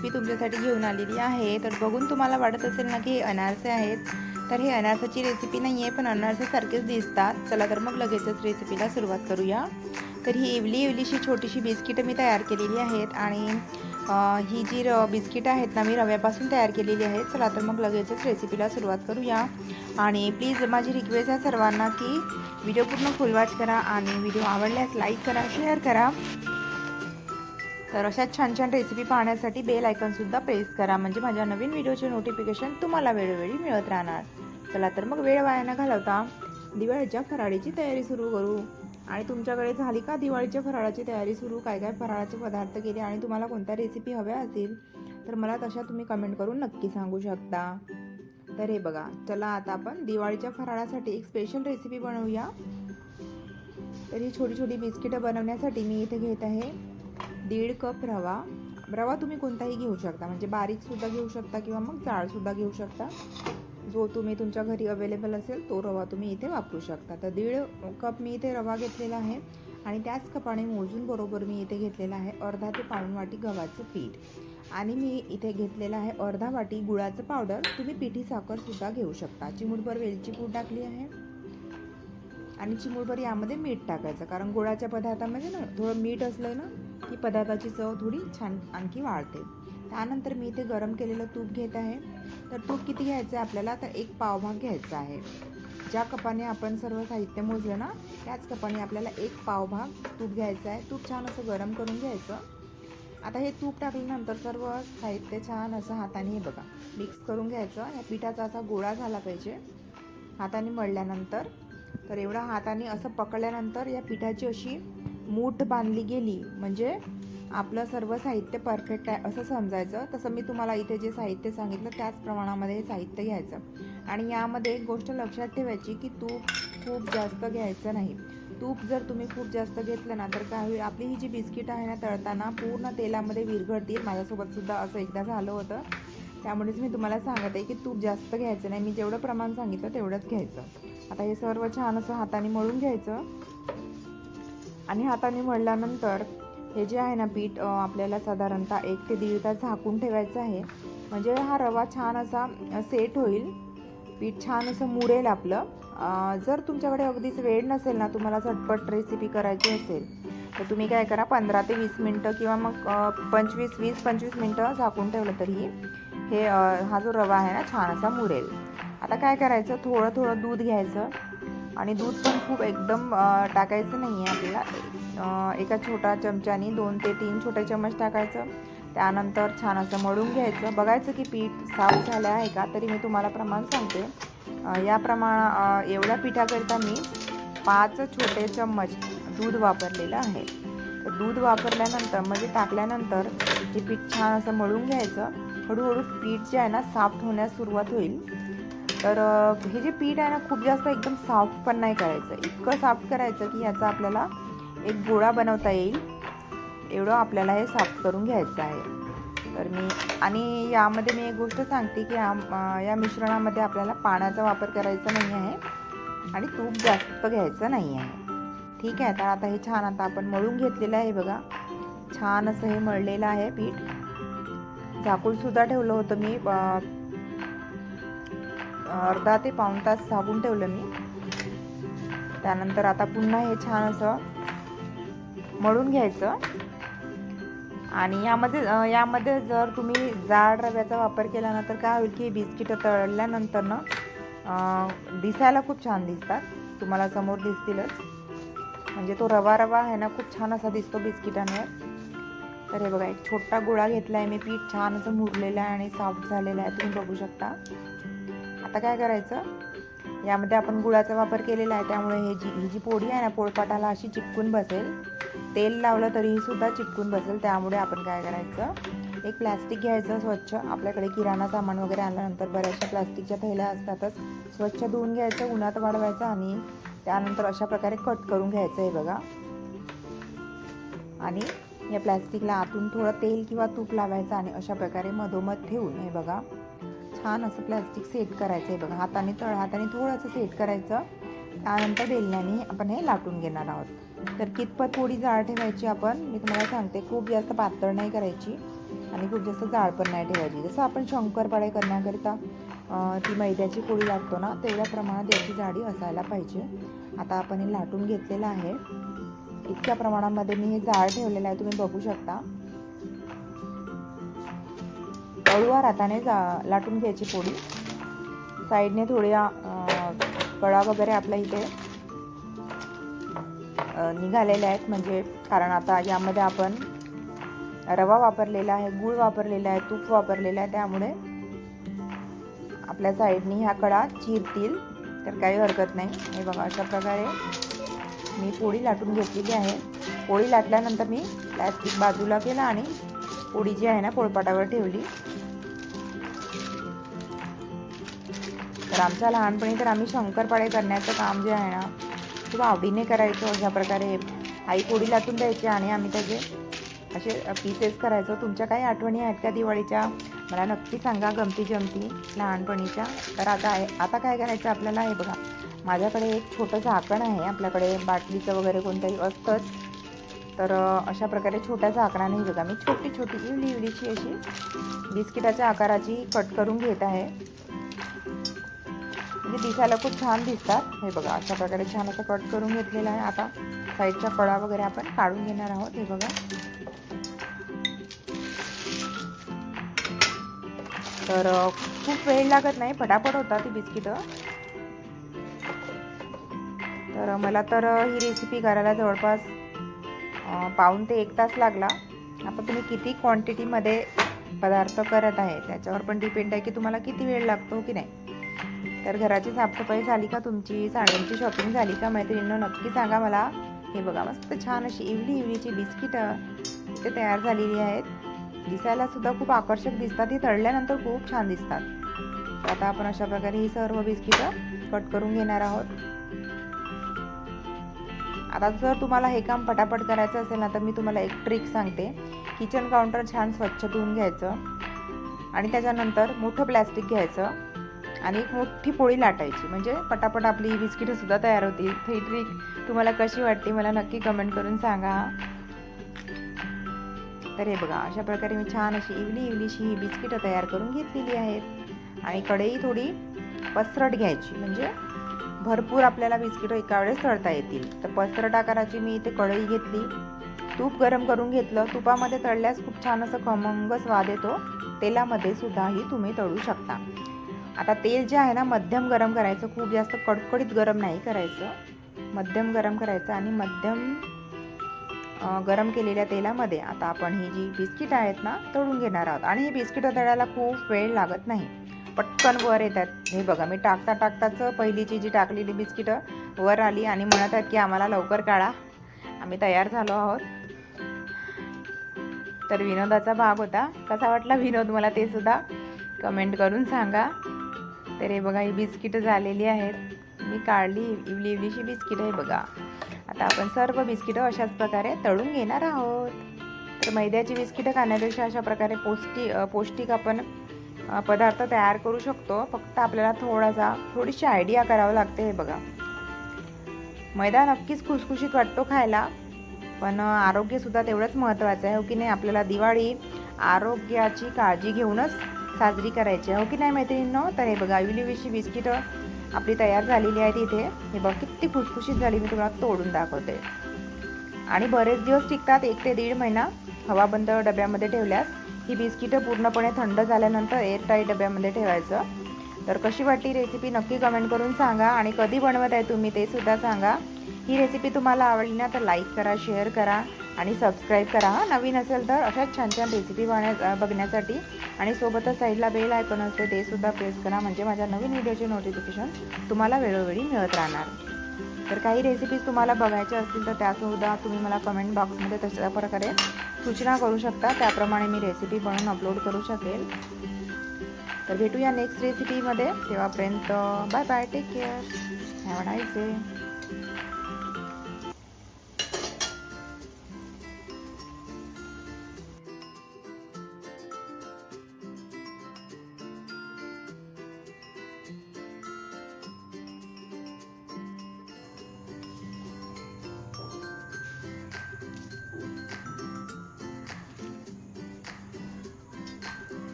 Recipe तुमच्यासाठी घेऊन आलेली आहे. तर बघून तुम्हाला वाटत असेल ना की हे अनारसे आहेत. तर हे अनारसाची रेसिपी नाही आहे पण अनारसेसारखेच दिसतात. चला तर मग लगेचच रेसिपीला सुरुवात करूया. तर ही इवली इवलीशी छोटीशी बिस्किटं मी तयार केलेली आहेत आणि ही जी र बिस्किटं आहेत ना मी रव्यापासून तयार केलेली आहेत. चला तर मग लगेचच रेसिपीला सुरुवात करूया. आणि प्लीज माझी रिक्वेस्ट आहे सर्वांना की व्हिडिओ पूर्ण फुलवाट करा आणि व्हिडिओ आवडल्यास लाईक करा शेअर करा. तर अशा छान छान रेसिपी पाहण्यासाठी बेल आयकनसुद्धा प्रेस करा. म्हणजे माझ्या नवीन व्हिडिओचे नोटिफिकेशन तुम्हाला वेळोवेळी मिळत राहणार. चला तर मग वेळ वाया न घालवता. दिवाळीच्या फराळीची तयारी सुरू करू. आणि तुमच्याकडे झाली का दिवाळीच्या फराळाची तयारी सुरू? काय काय फराळाचे पदार्थ केले? आणि तुम्हाला कोणत्या रेसिपी हव्या असतील? तर मला तशा तुम्ही कमेंट करून नक्की सांगू शकता. तर हे बघा. चला आता आपण दिवाळीच्या फराळासाठी एक स्पेशल रेसिपी बनवूया. तर ही छोटी छोटी बिस्किटं बनवण्यासाठी मी इथे घेत आहे. दीड कप रवा. रवा तुम्ही कोणताही घेऊ शकता. म्हणजे बारीकसुद्धा घेऊ शकता किंवा मग जाळसुद्धा घेऊ शकता. जो तुम्ही तुमच्या घरी अवेलेबल असेल तो रवा तुम्ही इथे वापरू शकता. तर दीड कप मी इथे रवा घेतलेला आहे आणि त्याच कपाने मोजून बरोबर मी इथे घेतलेला आहे अर्धा ते पाऊण वाटी गव्हाचं पीठ. आणि मी इथे घेतलेलं आहे अर्धा वाटी गुळाचं पावडर तुम्ही पिठी साखरसुद्धा घेऊ शकता. चिमूटभर वेलची पूड टाकली आहे. आणि चिमूटभर यामध्ये मीठ टाकायचं. कारण गुळाच्या पदार्थामध्ये ना थोडं मीठ असलं ना की पदार्थाची चव थोडी छान आणखी वाढते. त्यानंतर मी इथे गरम केलेलं तूप घेत आहे. तर तूप किती घ्यायचं आहे आपल्याला? तर एक पावभाग घ्यायचा आहे. ज्या कपाने आपण सर्व साहित्य मोजलं ना त्याच कपाने आपल्याला एक पावभाग तूप घ्यायचं आहे. तूप छान असं गरम करून घ्यायचं. आता हे तूप टाकल्यानंतर सर्व साहित्य छान असं हाताने हे बघा मिक्स करून घ्यायचं. या पिठाचा असा गोळा झाला पाहिजे हाताने मळल्यानंतर. तर एवढा हाताने असं पकडल्यानंतर या पिठाची अशी मूठ बांधली गेली म्हणजे आपलं सर्व साहित्य परफेक्ट आहे असं समजायचं. तसं मी तुम्हाला इथे जे साहित्य सांगितलं त्याच प्रमाणामध्ये हे साहित्य घ्यायचं. आणि यामध्ये एक गोष्ट लक्षात ठेवायची की तूप खूप जास्त घ्यायचं नाही. तूप जर तुम्ही खूप जास्त घेतलं ना तर काय होईल आपली ही जी बिस्किट आहे ना तळताना पूर्ण तेलामध्ये विरघळतील. माझ्यासोबतसुद्धा असं एकदा झालं होतं. त्यामुळेच मी तुम्हाला सांगत आहे की तूप जास्त घ्यायचं नाही. मी जेवढं प्रमाण सांगितलं तेवढंच घ्यायचं. आता हे सर्व छान असं हाताने मळून घ्यायचं. आणि हाताने मळल्यानंतर हे जे आहे ना पीठ आपल्याला साधारणतः एक ते दीड तास झाकून ठेवायचं आहे. म्हणजे हा रवा छान असा सेट होईल. पीठ छान असं मुरेल आपलं. जर तुमच्याकडे अगदीच वेळ नसेल ना तुम्हाला झटपट रेसिपी करायची असेल तर तुम्ही काय करा पंधरा ते वीस मिनटं किंवा मग पंचवीस वीस पंचवीस मिनटं झाकून ठेवलं तरी हे हा जो रवा आहे ना छान असा मुरेल. आता काय करायचं थोडं थोडं दूध घ्यायचं. आणि दूध पण खूप एकदम टाकायचं नाही आहे आपल्याला एका छोटा चमच्यानी दोन ते तीन छोटे चमच टाकायचं. त्यानंतर छान असं मळून घ्यायचं. बघायचं की पीठ साफ झालं आहे का तरी मी तुम्हाला प्रमाण सांगते. या प्रमाण एवढ्या पिठाकरिता मी पाच छोटे चम्मच दूध वापरलेलं आहे. दूध वापरल्यानंतर म्हणजे टाकल्यानंतर हे पीठ छान असं मळून घ्यायचं. हळूहळू पीठ जे आहे ना साफ होण्यास सुरुवात होईल. तर हे जे पीठ आहे ना खूप जास्त एकदम सॉफ्ट पण नाही करायचं. इतकं सॉफ्ट करायचं की याचा आपल्याला एक गोळा बनवता येईल. एवढं आपल्याला हे सॉफ्ट करून घ्यायचं आहे. तर मी आणि यामध्ये मी एक गोष्ट सांगते की या या मिश्रणामध्ये आपल्याला पाण्याचा वापर करायचा नाही आहे आणि तूप जास्त घ्यायचं नाही आहे. ठीक आहे तर आता हे छान आता आपण मळून घेतलेलं आहे बघा. छान असं हे मळलेलं आहे पीठ. झाकूनसुद्धा ठेवलं होतं मी अर्धा ते पाऊण तास झाकून ठेवलं मी. त्यानंतर आता पुन्हा हे छान असं मळून घ्यायचं. आणि यामध्ये यामध्ये जर तुम्ही जाड रव्याचा वापर केला ना तर काय होईल की बिस्किटं तळल्यानंतर ना दिसायला खूप छान दिसतात. तुम्हाला समोर दिसतीलच. म्हणजे तो रवा रवा आहे ना खूप छान असा दिसतो बिस्किटांवर. तर हे बघा एक छोटा गोळा घेतला आहे मी पीठ छान असं मुरलेलं आहे आणि सॉफ्ट झालेलं आहे तुम्ही बघू शकता. आता काय करायचं? यामध्ये आपण गुळाचा वापर केलेला आहे त्यामुळे हे जी ही जी पोळी आहे ना पोळपाटाला अशी चिपकून बसेल. तेल लावलं तरीही सुद्धा चिपकून बसेल त्यामुळे आपण काय करायचं? एक प्लॅस्टिक घ्यायचं स्वच्छ. आपल्याकडे किराणा सामान वगैरे आणल्यानंतर बऱ्याचशा प्लास्टिकच्या थैल्या असतातच. स्वच्छ धुवून घ्यायचं उन्हात वाढवायचं आणि त्यानंतर अशा प्रकारे कट करून घ्यायचं आहे बघा. आणि या प्लॅस्टिकला आतून थोडं तेल किंवा तूप लावायचं आणि अशा प्रकारे मधोमध ठेवून हे बघा. छान असं प्लॅस्टिक सेट करायचं आहे बघा. हाताने तळ हाताने थोडंसं सेट करायचं. त्यानंतर बेलण्याने आपण हे लाटून घेणार आहोत. तर कितपत थोडी जाळ ठेवायची आपण? मी तुम्हाला सांगते खूप जास्त पातळ नाही करायची आणि खूप जास्त जाळ पण नाही ठेवायची. जसं आपण शंकरपाळे करण्याकरिता ती मैद्याची पोळी लागतो ना तेवढ्या प्रमाणात याची जाडी असायला पाहिजे. आता आपण हे लाटून घेतलेलं आहे. इतक्या प्रमाणामध्ये मी हे जाळ ठेवलेलं आहे तुम्ही बघू शकता. हळूवार हाताने जा लाटून घ्यायची पोळी साईडने थोड्या कळा वगैरे आपल्या इथे निघालेल्या आहेत. म्हणजे कारण आता यामध्ये आपण रवा वापरलेला आहे गूळ वापरलेला आहे तूप वापरलेलं आहे. त्यामुळे आपल्या साईडनी ह्या कडा चिरतील. तर काही हरकत नाही. हे बघा अशा प्रकारे मी पोळी लाटून घेतलेली आहे. पोळी लाटल्यानंतर मी प्लॅस्टिक बाजूला केला आणि पोळी जी आहे ना पोळपाटावर ठेवली. तर आमच्या लहानपणी तर आम्ही शंकरपाळे करण्याचं काम जे आहे ना खूप आवडीने करायचो. अशा प्रकारे आई पोडी लाटून द्यायची आणि आम्ही त्याचे असे पीसेस करायचो. तुमच्या काही आठवणी आहेत का दिवाळीच्या? मला नक्की सांगा गमती जमती लहानपणीच्या. तर आता आहे आता काय करायचं आपल्याला? हे बघा. माझ्याकडे एक छोटं झाकण आहे. आपल्याकडे बाटलीचं वगैरे कोणतंही असतंच. तर अशा प्रकारे छोट्या झाकणाने हे बघा मी छोटी छोटी इवली इवलीची अशी बिस्किटाच्या आकाराची कट करून घेत आहे. म्हणजे दिसायला खूप छान दिसतात. हे बघा अशा प्रकारे छान असं कट करून घेतलेलं आहे. आता साईडच्या कळा वगैरे आपण काढून घेणार आहोत. हे बघा. तर खूप वेळ लागत नाही. पटापट होता ती बिस्किटं. तर मला तर ही रेसिपी करायला जवळपास पाऊन ते एक तास लागला. आता तुम्ही किती क्वांटिटीमध्ये पदार्थ करत आहे त्याच्यावर पण डिपेंड आहे की तुम्हाला किती वेळ लागतो की नाही. तर घराची साफसफाई झाली का तुमची? साड्यांची शॉपिंग झाली का? मैत्रिणींना नक्की सांगा मला. हे बघा मस्त छान अशी इवली इवलीची बिस्किटं ते तयार झालेली आहेत. दिसायला सुद्धा खूप आकर्षक दिसतात. ही तळल्यानंतर खूप छान दिसतात. आता आपण अशा प्रकारे ही सर्व बिस्किटं कट करून घेणार आहोत. आता जर तुम्हाला हे काम पटापट करायचं असेल ना तर मी तुम्हाला एक ट्रिक सांगते. किचन काउंटर छान स्वच्छ धुवून घ्यायचं. आणि त्याच्यानंतर मोठं प्लॅस्टिक घ्यायचं. आणि एक मोठी पोळी लाटायची. म्हणजे पटापट आपली बिस्किटं सुद्धा तयार होतील ही ट्रिक तुम्हाला कशी वाटते मला नक्की कमेंट करून सांगा. तर हे बघा अशा प्रकारे मी छान अशी इवली इवलीशी ही बिस्किटं तयार करून घेतलेली आहेत. आणि कढई थोडी पसरट घ्यायची. म्हणजे भरपूर आपल्याला बिस्किटं एका वेळेस तळता येतील. तर पसरट आकाराची मी इथे कढई घेतली. तूप गरम करून घेतलं. तुपामध्ये तळल्यास खूप छान असं खमंग स्वाद येतो. तेलामध्ये सुद्धाही तुम्ही तळू शकता. आता तेल जे आहे ना मध्यम गरम करायचं. खूप जास्त कडकडीत गरम नाही करायचं. मध्यम गरम करायचं आणि मध्यम गरम केलेल्या तेलामध्ये आता आपण ही जी बिस्किट आहेत ना तळून घेणार आहोत. आणि ही बिस्किटं तळायला खूप वेळ लागत नाही. पटकन वर येतात. हे बघा मी टाकता टाकताच पहिलीची जी टाकलेली बिस्किटं वर आली आणि म्हणत आहेत की आम्हाला लवकर काढा. आम्ही तयार झालो आहोत. तर विनोदाचा भाग होता. कसा वाटला विनोद? मला ते सुद्धा कमेंट करून सांगा. तर हे बघा ही बिस्किटं झालेली आहेत. मी काढली इवली इवलीशी बिस्किटं आहे बघा. आता आपण सर्व बिस्किटं अशाच प्रकारे तळून घेणार आहोत. तर मैद्याची बिस्किटं खाण्यापेक्षा अशा प्रकारे पौष्टिक पौष्टिक आपण पदार्थ तयार करू शकतो. फक्त आपल्याला थोडासा थोडीशी आयडिया करावं लागते हे बघा. मैदा नक्कीच खुसखुशीत वाटतो खायला पण आरोग्यसुद्धा तेवढंच महत्त्वाचं आहे हो की नाही? आपल्याला दिवाळी आरोग्याची काळजी घेऊनच साजरी करायची हो की नाही मैत्रिणींनो? तर हे बघा विलीविशी बिस्किटं आपली तयार झालेली आहेत इथे. हे बघ किती खुसखुशीत झाली. मी तुम्हाला तोडून दाखवते. आणि बरेच दिवस टिकतात एक ते दीड महिना. हवाबंद डब्यामध्ये ठेवल्यास ही बिस्किटं पूर्णपणे थंड झाल्यानंतर एअरटाईट डब्यामध्ये ठेवायचं. तर कशी वाटली रेसिपी नक्की कमेंट करून सांगा. आणि कधी बनवत आहे तुम्ही ते सुद्धा सांगा. ही रेसिपी तुम्हाला आवडली ना तर लाईक करा शेअर करा आणि सबस्क्राईब करा. हा नवीन असेल तर अशाच छान छान रेसिपी बघण्या बघण्यासाठी. आणि सोबतच साईडला बेल आयकॉन असते ते सुद्धा प्रेस करा. म्हणजे माझ्या नवीन व्हिडिओचे नोटिफिकेशन तुम्हाला वेळोवेळी मिळत राहणार. तर काही रेसिपीज तुम्हाला बघायच्या असतील तर त्यासुद्धा तुम्ही मला कमेंट बॉक्समध्ये तशा प्रकारे सूचना करू शकता. त्याप्रमाणे मी रेसिपी बनवून अपलोड करू शकेल. तर भेटूया नेक्स्ट रेसिपीमध्ये तेव्हापर्यंत bye bye take care have a nice day